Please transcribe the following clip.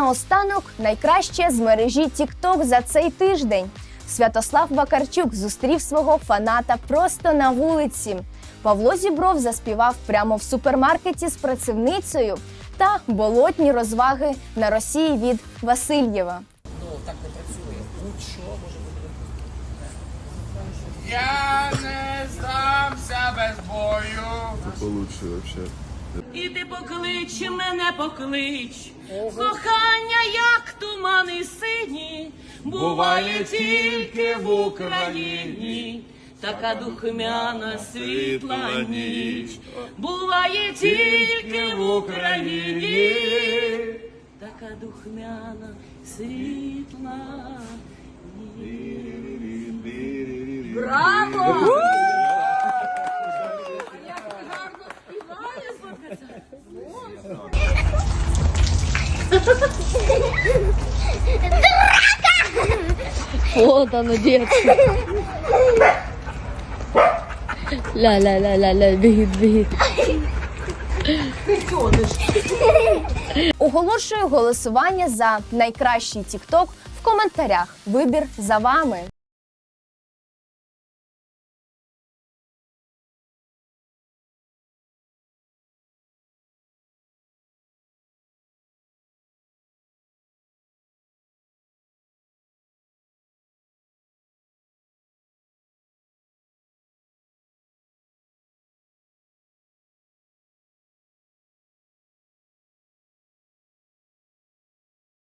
наостанок найкраще з мережі TikTok за цей тиждень. Святослав Вакарчук зустрів свого фаната просто на вулиці. Павло Зібров заспівав прямо в супермаркеті з працівницею та болотні розваги на Росії від Васильєва. Так не працює. Я не здамся без бою. Получше вообще. Іди поклич мене поклич, кохання, як тумани сині, буває тільки в Україні, така духмяна світла ніч, буває тільки в Україні, така духмяна світла ніч. Браво! Вот оно, детство. Ля-ля-ля-ля-ля, бігіть, бігіть. Оголошую голосування за найкращий тікток в коментарях. Вибір за вами.